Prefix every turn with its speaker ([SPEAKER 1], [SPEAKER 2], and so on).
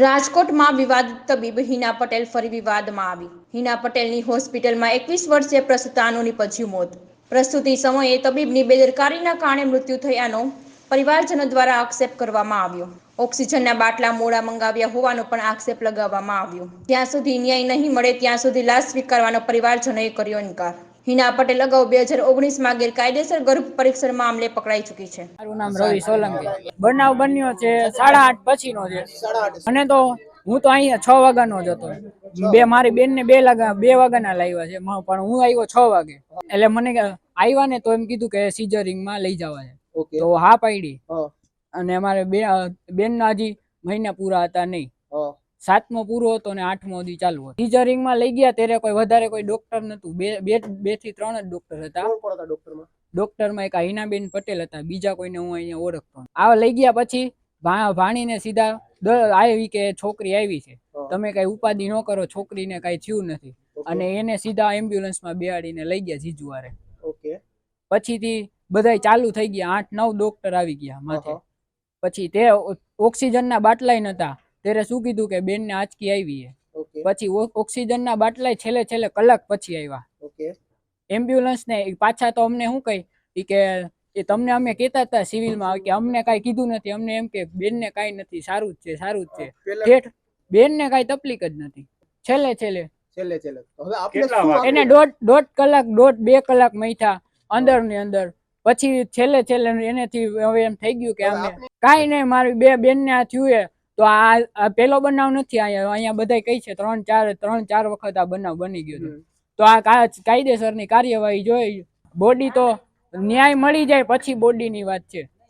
[SPEAKER 1] રાજકોટમાં વિવાદિત તબીબ હિના પટેલ ફરી વિવાદમાં આવી. હિના પટેલની હોસ્પિટલમાં એકવીસ વર્ષીય પ્રસૂતાનું નિપજ્યું મોત. પ્રસૂતિ સમયે તબીબની બેદરકારીના કારણે મૃત્યુ થયાનો પરિવારજનો દ્વારા આક્ષેપ કરવામાં આવ્યો. ઓક્સિજનના બાટલા મોડા મંગાવ્યા હોવાનો પણ આક્ષેપ લગાવવામાં આવ્યો. જ્યાં સુધી ન્યાય નહીં મળે, ત્યાં સુધી લાશ સ્વીકારવાનો પરિવારજનોએ કર્યો ઇનકાર. હિના પટેલ અગાઉ બે હજાર ઓગણીસમાં ગેરકાયદેસર ગર્ભ પરીક્ષણ મામલે પકડાઈ ચૂકી છે.
[SPEAKER 2] મારું નામ રવિ સોલંકી. બનાવ બન્યો છે સાડા આઠ પછીનો છે. અને તો હું તો અહીંયા છ વાગ્યાનો જ હતો. બે મારી બેન ને બે લાગા બે વાગ્યાના લાવ્યા છે. પણ હું આવ્યો છ વાગે. એટલે મને કે- આવ્યા ને તો એમ કીધું કે સીઝરિંગમાં લઈ જવા છે. તો હા પાડી. અને અમારે બે બેન હજી મહિના પૂરા હતા નહીં. સાતમો પૂરો હતો અને આઠમો દી ચાલુ હતો. ટીચરિંગમાં લઈ ગયા ત્યારે કોઈ વધારે કોઈ ડોક્ટર નતું બે બે બેથી ત્રણ જ ડોક્ટર હતા.
[SPEAKER 3] ડોક્ટરમાં
[SPEAKER 2] ડોક્ટરમાં એક હિનાબેન પટેલ હતા. બીજા કોઈને હું અહીંયા ઓળખતો આ લઈ ગયા પછી ભાણીને સીધા આવી કે છોકરી આવી છે. તમે કઈ ઉપાધિ ન કરો છોકરીને કઈ થયું નથી. અને એને સીધા એમ્બ્યુલન્સમાં બેહાડીને લઈ ગયા જીજુવારે.
[SPEAKER 3] ઓકે.
[SPEAKER 2] પછીથી બધાય ચાલુ થઈ ગયા. આઠ નવ ડોક્ટર આવી ગયા માથે. પછી તે ઓક્સિજનના બાટલાય નતા. ત્યારે શું કીધું કે બેનને આંચકી આવી છે પછી ઓક્સિજન ઓક્સિજનના બાટલા છેલ્લે છેલ્લે કલાક પછી આવ્યા એમ્બ્યુલન્સ ને પાછા તો અમને શું કહી કે એ તમને અમે કહેતા હતા સિવિલમાં કે અમને કાંઈ કીધું નથી. અમને એમ કે બેનને કાંઈ નથી. સારું જ છે સારું જ છે. બેનને કાંઈ તકલીફ જ નથી. છેલ્લે છેલ્લે.
[SPEAKER 3] છેલ્લે છેલ્લે. હવે આપણે
[SPEAKER 4] કેટલા
[SPEAKER 3] શું
[SPEAKER 4] વાગે?
[SPEAKER 2] એને દોઢ દોઢ કલાક દોઢ બે કલાક મૈથા અંદરની અંદર. પછી છેલ્લે છેલ્લે એનેથી હવે એમ થઈ ગયું કે અમે કઈ નહીં મારી બે બેનને આ થયું તો આ પેલો બનાવ નથી અહીંયા અહીંયા બધા કઈ છે ત્રણ ચાર ત્રણ ચાર વખત આ બનાવ બની ગયો તો આ કાયદેસર કાયદેસરની કાર્યવાહી જોઈ. બોડી તો ન્યાય મળી જાય પછી બોડીની વાત છે.